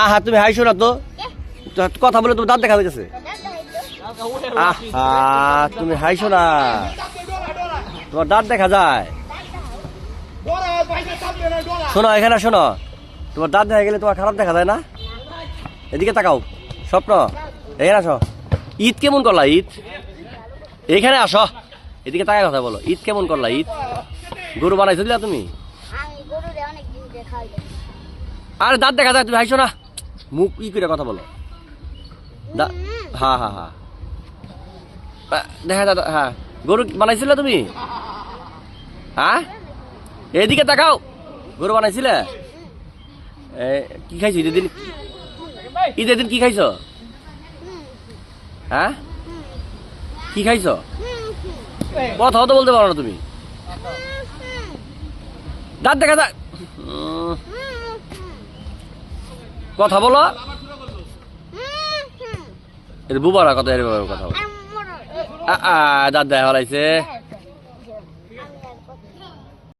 আহা তুমি হাইছো না তো? কথা বলে তোমার দাঁত দেখা গেছে আহা তুমি হাইছো না। তোমার দাঁত দেখা যায়। শোনো এখানে শোনো। তোমার দাঁত দেখা গেলে তোমার খারাপ দেখা যায় না? এদিকে তাকাও স্বপ্ন। এখানে আসো। ঈদ কেমন করলা ঈদ? এখানে আসো। এদিকে তাকায় কথা বলো। ঈদ কেমন করলা ঈদ? গরু বানাইছো দিলা তুমি? আরে দাঁত দেখা যায় তুমি হাইছো না। মুখ ই করে কথা বলো। হ্যাঁ হ্যাঁ হ্যাঁ দেখা, দাদা হ্যাঁ গরু বানাইছিলে তুমি? হ্যাঁ এদিকে তাকাও। গরু বানাইছিলে? কি খাইছো? ঈদের দিন ঈদের দিন কি খাইছো? হ্যাঁ কি খাইছো? কথাও তো বলতে পারো না তুমি। দাঁত দেখা যায় কথা বলো। এর বুবারা কথা এর কথা বলো। দাদা হলাইছে।